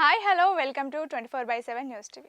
Hi hello welcome to twenty four by seven news TV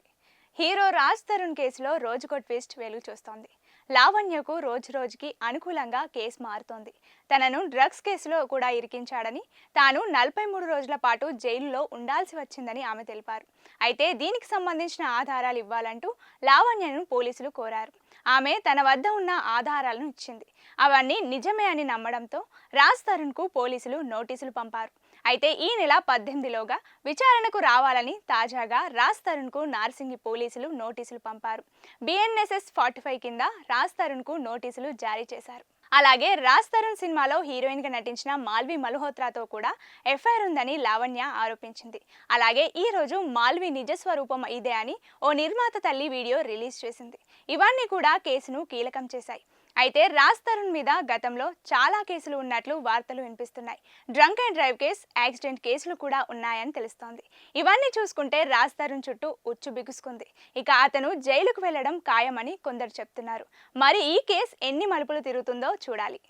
hero Raj Tarun కేసులో రోజుకో twist వెలుగు చూస్తోంది. లావణ్యకు రోజు రోజుకి అనుకూలంగా కేసు మారుతోంది. తనను డ్రగ్స్ కేసులో కూడా ఇరికించాడని తాను నలభై మూడు రోజుల పాటు జైలులో ఉండాల్సి వచ్చిందని ఆమె తెలిపారు. అయితే దీనికి సంబంధించిన ఆధారాలు ఇవ్వాలంటూ లావణ్యను పోలీసులు కోరారు. ఆమె తన వద్ద ఉన్న ఆధారాలను ఇచ్చింది. అవన్నీ నిజమే అని నమ్మడంతో రాజ్ తరుణ్కు పోలీసులు నోటీసులు పంపారు. అయితే ఈ నెల పద్దెనిమిదిలోగా విచారణకు రావాలని తాజాగా రాజ్ తరుణ్కు నార్సింగి పోలీసులు నోటీసులు పంపారు. బిఎన్ఎస్ఎస్ ఫార్టీ ఫైవ్ కింద రాజ్ తరుణ్కు నోటీసులు జారీ చేశారు. అలాగే రాజ్ తరుణ్ సినిమాలో హీరోయిన్గా నటించిన మాల్వి మల్హోత్రాతో కూడా ఎఫ్ఐఆర్ ఉందని లావణ్య ఆరోపించింది. అలాగే ఈ రోజు మాల్వి నిజ స్వరూపం ఇదే అని ఓ నిర్మాత తల్లి వీడియో రిలీజ్ చేసింది. ఇవన్నీ కూడా కేసును కీలకం చేశాయి. అయితే రాజ్ తరుణ్ మీద గతంలో చాలా కేసులు ఉన్నట్లు వార్తలు వినిపిస్తున్నాయి. Drunk and drive case accident కేసులు కూడా ఉన్నాయని తెలుస్తోంది. ఇవన్నీ చూసుకుంటే రాజ్ తరుణ్ చుట్టూ ఉచ్చు బిగుసుకుంది. ఇక అతను జైలుకు వెళ్ళడం ఖాయమని కొందరు చెప్తున్నారు. మరి ఈ కేసు ఎన్ని మలుపులు తిరుగుతుందో చూడాలి.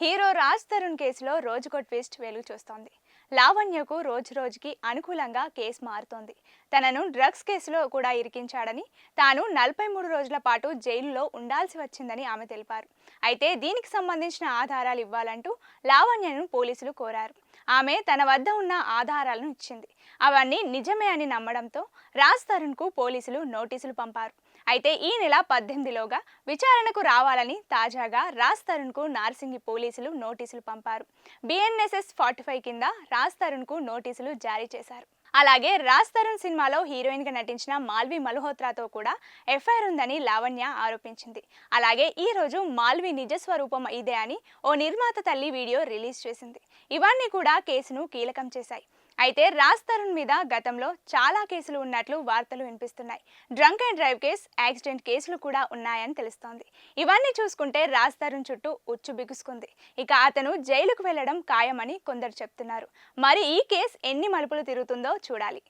హీరో రాజ్ తరుణ్ కేసులో రోజుకో ట్విస్ట్ వెలుగు చూస్తోంది. లావణ్యకు రోజు రోజుకి అనుకూలంగా కేసు మారుతోంది. తనను డ్రగ్స్ కేసులో కూడా ఇరికించాడని తాను నలభై మూడు రోజుల పాటు జైలులో ఉండాల్సి వచ్చిందని ఆమె తెలిపారు. అయితే దీనికి సంబంధించిన ఆధారాలు ఇవ్వాలంటూ లావణ్యను పోలీసులు కోరారు. ఆమె తన వద్ద ఉన్న ఆధారాలను ఇచ్చింది. అవన్నీ నిజమే అని నమ్మడంతో రాజ్ తరుణ్కు పోలీసులు నోటీసులు పంపారు. అయితే ఈ నెల పద్దెనిమిదిలోగా విచారణకు రావాలని తాజాగా రాజ్ తరుణ్కు నార్సింగి పోలీసులు నోటీసులు పంపారు. బిఎన్ఎస్ఎస్ ఫార్టీ ఫైవ్ కింద రాజ్ తరుణ్కు నోటీసులు జారీ చేశారు. అలాగే రాజ్ తరుణ్ సినిమాలో హీరోయిన్గా నటించిన మాల్వి మల్హోత్రాతో కూడా ఎఫ్ఐఆర్ ఉందని లావణ్య ఆరోపించింది. అలాగే ఈ రోజు మాల్వి నిజ స్వరూపం ఇదే అని ఓ నిర్మాత తల్లి వీడియో రిలీజ్ చేసింది. ఇవన్నీ కూడా కేసును కీలకం చేశాయి. అయితే రాజ్ తరుణ్ మీద గతంలో చాలా కేసులు ఉన్నట్లు వార్తలు వినిపిస్తున్నాయి. Drunk and drive case accident కేసులు కూడా ఉన్నాయని తెలుస్తోంది. ఇవన్నీ చూసుకుంటే రాజ్ తరుణ్ చుట్టూ ఉచ్చు బిగుసుకుంది. ఇక అతను జైలుకు వెళ్ళడం ఖాయమని కొందరు చెప్తున్నారు. మరి ఈ కేసు ఎన్ని మలుపులు తిరుగుతుందో చూడాలి.